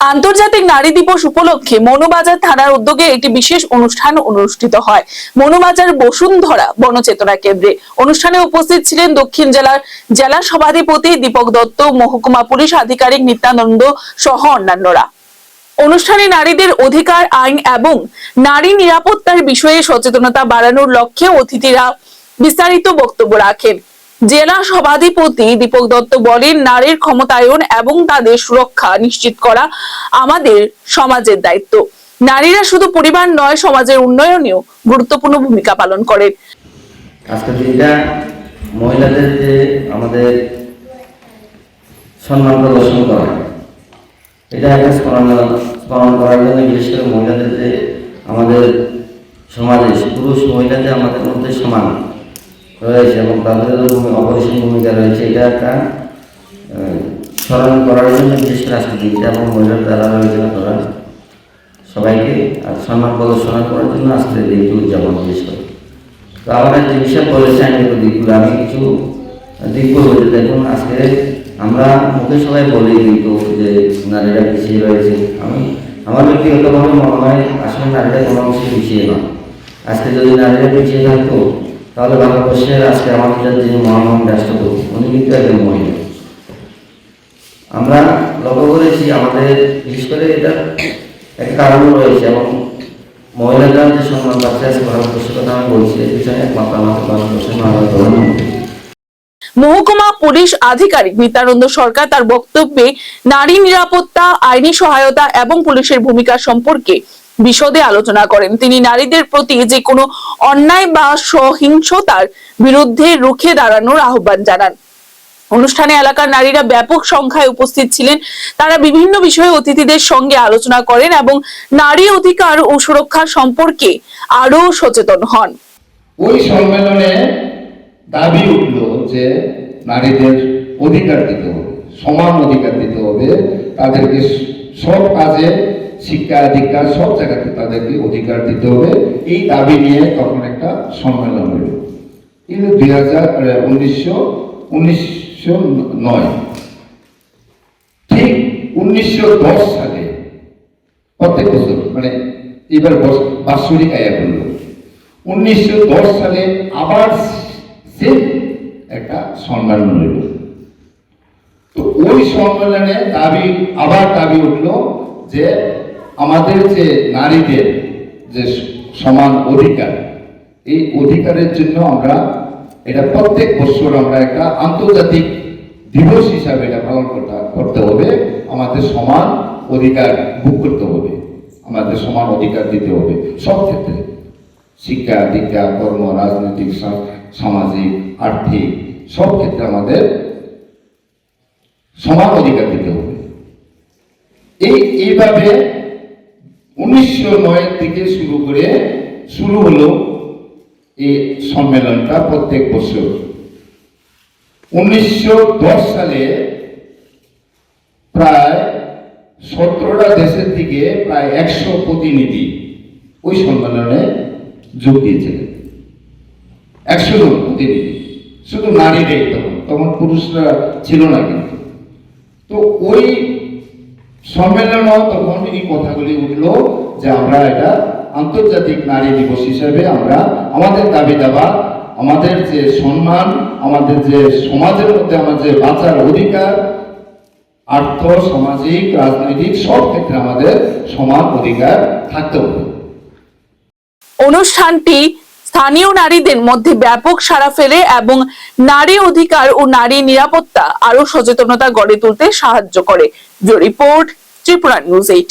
আন্তর্জাতিক নারী দিবস উপলক্ষে মনোবাজার থানার উদ্যোগে একটি বিশেষ অনুষ্ঠান অনুষ্ঠিত হয়। মনোবাজার বসুন্ধরা বনচেতনা কেন্দ্রে। অনুষ্ঠানে উপস্থিত ছিলেন দক্ষিণ জেলার জেলা সভাধিপতি দীপক দত্ত, মহকুমা পুলিশ আধিকারিক নিত্যানন্দ সহ অন্যান্যরা। অনুষ্ঠানে নারীদের অধিকার, আইন এবং নারী নিরাপত্তার বিষয়ে সচেতনতা বাড়ানোর লক্ষ্যে অতিথিরা বিস্তারিত বক্তব্য রাখেন। জেলা সভাধিপতি দীপক দত্ত বলেন, নারীর ক্ষমতায়ন এবং তাদের সুরক্ষা নিশ্চিত করা আমাদের সমাজের দায়িত্ব। নারীরা শুধু পরিবার নয়, সমাজের উন্নয়নেও গুরুত্বপূর্ণ ভূমিকা পালন করেন। মহিলাদের যে আমাদের সম্মান প্রদর্শন করা, এটা একটা স্মরণ স্মরণ করার জন্য বিশেষ করে মহিলাদের যে আমাদের সমাজে, পুরুষ মহিলা যে আমাদের মধ্যে সমান। রয়েছে এবং তাদেরও ভূমি- অপরিসীম ভূমিকা রয়েছে, এটা একটা স্মরণ করার জন্য বিশেষ আজকের এবং মহিলার দ্বারা আলোচনা করা সবাইকে, আর সম্মান প্রদর্শন করার জন্য আজকের দিনটি উদযাপন বিশেষ করে। তো আমরা যে বিষয় বলেছে আমি একটু দিকগুলো আমি কিছু দিক বলব দেখুন, আজকে আমরা মুখে সবাই বলি কিন্তু যে নারীরা পিছিয়ে রয়েছে। আমি, আমার ব্যক্তিগতভাবে মনে হয় আসলে নারীরা কোনো অংশে পিছিয়ে নয়। আজকে যদি নারীরা পিছিয়ে থাকতো তাহলে ভারতবর্ষের আজকে আমাদের যিনি মহামহিম রাষ্ট্রপতি, উনি কিন্তু একজন মহিলা। আমরা লক্ষ্য করেছি আমাদের, বিশেষ করে এটা একটা কারণও রয়েছে এবং মহিলারা যে সম্মান পাচ্ছে আজকে ভারতবর্ষের কথা আমি বলছি, এর পিছনে একমাত্র আমাদের ভারতবর্ষের প্রধানমন্ত্রী মহকুমা পুলিশ আধিকারিক নিত্যানন্দ সরকার তার বক্তব্যে, নারী নিরাপত্তা, আইনি সহায়তা এবং পুলিশের ভূমিকা সম্পর্কে বিশদে আলোচনা করেন। তিনি নারীদের প্রতি যে কোনো অন্যায় বা সহিংসতার বিরুদ্ধে রুখে দাঁড়ানোর আহ্বান জানান। অনুষ্ঠানে এলাকার নারীরা ব্যাপক সংখ্যায় উপস্থিত ছিলেন। তারা বিভিন্ন বিষয়ে অতিথিদের সঙ্গে আলোচনা করেন এবং নারী অধিকার ও সুরক্ষা সম্পর্কে আরও সচেতন হন। ওই সম্মেলনে দাবি উঠল যে নারীদের অধিকার দিতে হবে, সমান অধিকার দিতে হবে, তাদেরকে সব কাজে শিক্ষা দীক্ষা সব জায়গাতে তাদেরকে অধিকার দিতে হবে। এই দাবি নিয়ে তখন একটা সম্মেলন হল। কিন্তু দুই হাজার উনিশশো উনিশশো নয়। ঠিক উনিশশো দশ সালে, প্রত্যেক বছর মানে এবার বাৎসরিক আয়া করল উনিশশো দশ সালে আবার সে একটা সম্মেলন হইল তো ওই সম্মেলনে দাবি, আবার দাবি উঠল যে আমাদের যে নারীদের যে সমান অধিকার, এই অধিকারের জন্য আমরা এটা প্রত্যেক বছর আমরা একটা আন্তর্জাতিক দিবস হিসাবে এটা পালন করতে হবে। আমাদের সমান অধিকার ভোগ করতে হবে, আমাদের সমান অধিকার দিতে হবে। সব ক্ষেত্রে শিক্ষা, দীক্ষা, কর্ম, রাজনৈতিক সামাজিক, আর্থিক, সব ক্ষেত্রে আমাদের সমান অধিকার দিতে হবে। এই, এইভাবে উনিশশো নয় থেকে শুরু করে শুরু হলো এই সম্মেলনটা প্রত্যেক বছর। উনিশশো দশ সালে প্রায় সতেরোটা দেশের থেকে প্রায় একশো প্রতিনিধি ওই সম্মেলনে যোগ দিয়েছিলেন। একশো জন প্রতিনিধি, শুধু নারীরাই তখন তখন পুরুষরা ছিল না কিন্তু। তো ওই সম্মেলনও তখন এই কথাগুলি উঠল যে আমরা এটা আন্তর্জাতিক নারী দিবস হিসেবে আমরা আমাদের দাবি দাবা, আমাদের যে সম্মান, আমাদের যে সমাজের মধ্যে আমাদের যে বাঁচার অধিকার, আর্থ, সামাজিক, রাজনৈতিক সব ক্ষেত্রে আমাদের সমান অধিকার থাকতে হবে। অনুষ্ঠানটি স্থানীয় নারীদের মধ্যে ব্যাপক সাড়া ফেলে এবং নারী অধিকার ও নারী নিরাপত্তা আরও সচেতনতা গড়ে তুলতে সাহায্য করে। Report Tripura news eight.